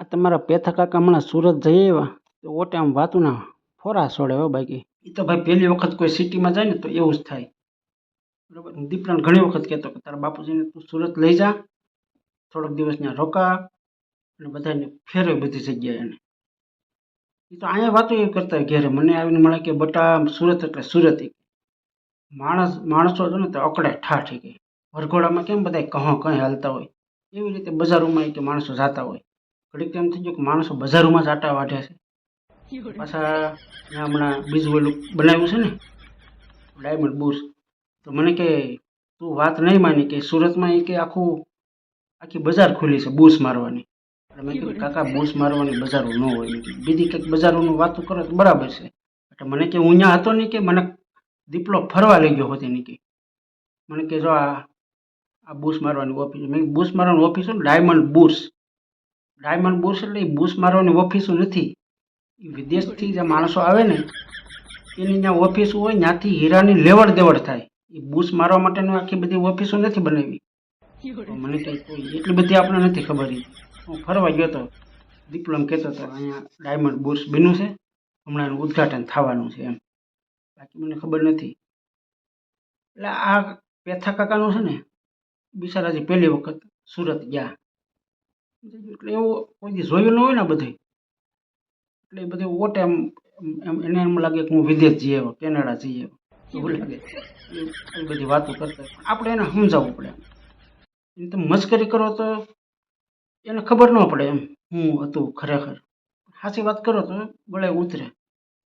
આ તમારા પેથા કાકા હમણાં સુરત જઈ આવ્યા. તો ઓટે આમ વાતું ના ફોરા છોડે હો બાકી. એ તો ભાઈ પહેલી વખત કોઈ સિટીમાં જાય ને તો એવું જ થાય. બરાબર? હું દીપડાને ઘણી વખત કહેતો કે તારા બાપુજીને તું સુરત લઈ જા. થોડોક દિવસ ત્યાં રોકા અને બધાને ફેરવે બધી જગ્યાએ એને. એ તો અહીંયા વાતો એ કરતા ઘેરે. મને આવીને મળે કે બટા સુરત એટલે સુરત. માણસ, માણસો છે ને તો અકડે ઠાઠ ઈ કે. વરઘોડામાં કેમ બધા કહો કંઈ હાલતા હોય. એવી રીતે બજારોમાં કે માણસો જાતા હોય. ઘડીક એમ થઈ ગયું કે માણસો બજારોમાં જ આટા વાઢે છે. પાછા મેં હમણાં બીજું ઓલું બનાવ્યું છે ને, ડાયમંડ બુશ. તો મને કે તું વાત નહીં માની કે સુરતમાં એ કે આખું, આખી બજાર ખુલી છે બૂસ મારવાની. એટલે મેં કીધું, કાકા બૂસ મારવાની બજારો ન હોય. બીજી કંઈક બજારોનું વાતું કરો તો બરાબર છે. એટલે મને કે હું અહીંયા હતો નહીં કે મને દીપલો ફરવા લઈ ગયો હતો નહીં કે. મને કે જો આ આ બૂસ મારવાની ઓફિસ મેં બૂસ મારવાની ઓફિસ હોય ને, ડાયમંડ બુશ. ડાયમંડ બુશ એટલે બૂસ મારવાની ઓફિસો નથી. એ વિદેશથી જે માણસો આવે ને, એની ત્યાં ઓફિસ હોય, ત્યાંથી હીરાની લેવડ દેવડ થાય. એ બૂસ મારવા માટેની આખી બધી ઓફિસો નથી બનાવી. મને કંઈ એટલી બધી આપણને નથી ખબર. હું ફરવા ગયો હતો દીપલમ કહેતો હતો, અહીંયા ડાયમંડ બુશ બન્યું છે, હમણાં એનું ઉદ્ઘાટન થવાનું છે એમ. બાકી મને ખબર નથી. એટલે આ પેથા કાકાનું છે ને બિચારાજી પહેલી વખત સુરત ગયા. એટલે એવું કોઈ દી જોયું ન હોય ને બધે. એટલે એ બધું ઓટે એમ એમ એને એમ લાગે કે હું વિદેશ જઈ આવ્યો કેનેડા જઈ આવ્યો. એવું લાગે. એ- બધી વાતો કરતા. આપણે એને સમજાવવું પડે એમ. તમે મશ્કરી કરો તો એને ખબર ન પડે એમ હું હતું ખરેખર. સાચી વાત કરો તો ગળે ઉતરે.